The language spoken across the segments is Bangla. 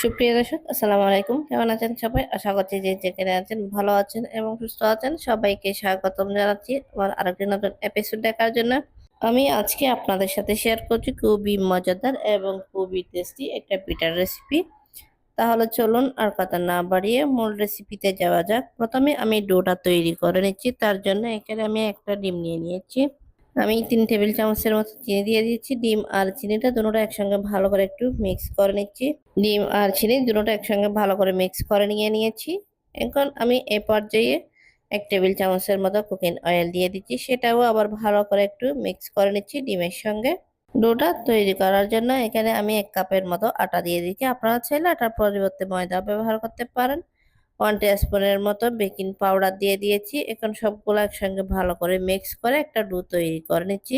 সুপ্রিয় দর্শক, আসসালামু আলাইকুম। কেমন আছেন সবাই? আশা করছি যে যেখানে আছেন ভালো আছেন এবং সুস্থ আছেন। সবাইকে স্বাগতম জানাচ্ছি আমার আরেকটি নতুন এপিসোড দেখার জন্য। আমি আজকে আপনাদের সাথে শেয়ার করছি খুবই মজাদার এবং খুবই টেস্টি একটা পিঠার রেসিপি তাহলে চলুন আর কথা না বাড়িয়ে মূল রেসিপিতে যাওয়া যাক। প্রথমে আমি ডোটা তৈরি করে নিচ্ছি। তার জন্য এখানে আমি একটা ডিম নিয়ে নিয়েছি। আমি তিন টেবিল চামচের মতো চিনি দিয়ে দিচ্ছি ডিম আর চিনিটা দুটোটা একসঙ্গে ভালো করে একটু মিক্স করে নিচ্ছি। ডিম আর চিনি দুটোটা একসঙ্গে ভালো করে মিক্স করে নিয়ে নিয়েছি। এখন আমি এ পর্যায়ে এক টেবিল চামচের মতো কুকিং অয়েল দিয়ে দিচ্ছি, সেটাও আবার ভালো করে একটু মিক্স করে নিচ্ছি ডিমের সঙ্গে। ডোটা তৈরি করার জন্য এখানে আমি এক কাপের মতো আটা দিয়ে দিচ্ছি। আপনারা চাইলে আটার পরিবর্তে ময়দা ব্যবহার করতে পারেন। ওয়ান স্পুনের মতো বেকিং পাউডার দিয়ে দিয়েছি। এখন সবগুলো একসঙ্গে ভালো করে মিক্স করে একটা ডো তৈরি করে নিচ্ছি।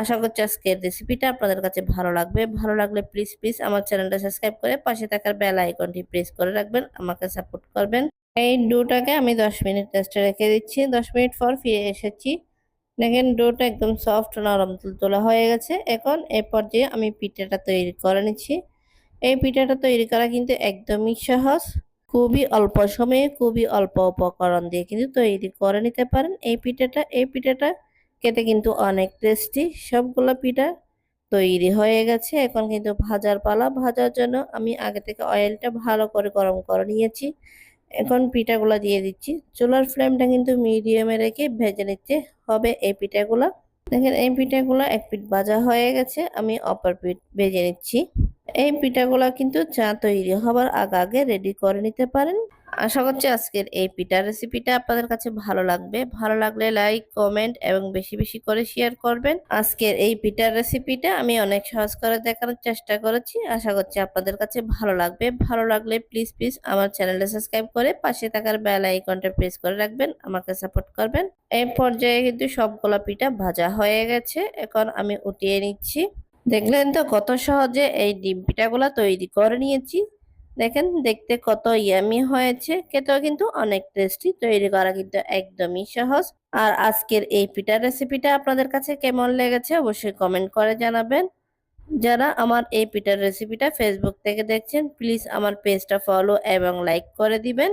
আশা করছি আজকের রেসিপিটা আপনাদের কাছে ভালো লাগবে। ভালো লাগলে প্লিজ প্লিজ আমার চ্যানেলটা সাবস্ক্রাইব করে পাশে থাকার বেল আইকনটি প্রেস করে রাখবেন, আমাকে সাপোর্ট করবেন। এই ডোটাকে আমি দশ মিনিট রেস্টে রেখে দিচ্ছি। দশ মিনিট পর ফিরে এসেছি। দেখেন ডোটা একদম সফট নরম তুলতুলা হয়ে গেছে। এখন এ পর্যায়ে আমি পিঠাটা তৈরি করে নিচ্ছি। এই পিঠাটা তৈরি করা কিন্তু একদমই সহজ। খুবই অল্প সময়ে খুবই অল্প উপকরণ দিয়ে কিন্তু তৈরি করে নিতে পারেন। এই পিঠাটা এই পিঠাটা খেতে কিন্তু অনেক টেস্টি সবগুলো পিঠা তৈরি হয়ে গেছে। এখন কিন্তু ভাজার পালা। ভাজার জন্য আমি আগে থেকে অয়েলটা ভালো করে গরম করে নিয়েছি। এখন পিঠাগুলো দিয়ে দিচ্ছি। চুলার ফ্লেমটা কিন্তু মিডিয়ামে রেখে ভেজে নিতে হবে এই পিঠাগুলো। দেখেন, এই পিঠাগুলো এক পিঠ ভাজা হয়ে গেছে। আমি অপর পিঠ ভেজে নিচ্ছি। এই পিঠাগুলো কিন্তু চা তৈরি হবার আগে আগে রেডি করে নিতে পারেন। আশা করছি আজকের এই পিঠার রেসিপিটা আপনাদের কাছে ভালো লাগবে। ভালো লাগলে লাইক কমেন্ট এবং বেশি বেশি করে শেয়ার করবেন। আজকের এই পিঠার রেসিপিটা আমি অনেক সহজ করে দেখানোর চেষ্টা করেছি। আশা করছি আপনাদের কাছে ভালো লাগবে। ভালো লাগলে প্লিজ প্লিজ আমার চ্যানেলটা সাবস্ক্রাইব করে পাশে থাকার বেল আইকনটা প্রেস করে রাখবেন, আমাকে সাপোর্ট করবেন। এই পর্যায়ে কিন্তু সবগুলো পিঠা ভাজা হয়ে গেছে। এখন আমি উঠিয়ে নিচ্ছি। দেখলেন তো কত সহজে এই ডিম পিঠাগুলো তৈরি করে নিয়েছি। দেখেন, দেখতে কত ইয়ামি হয়েছে। খেতেও কিন্তু অনেক টেস্টি তৈরি করা কিন্তু একদমই সহজ। আর আজকের এই পিঠার রেসিপিটা আপনাদের কাছে কেমন লেগেছে অবশ্যই কমেন্ট করে জানাবেন। যারা আমার এই পিঠার রেসিপিটা ফেসবুক থেকে দেখছেন প্লিজ আমার পেজটা ফলো এবং লাইক করে দিবেন।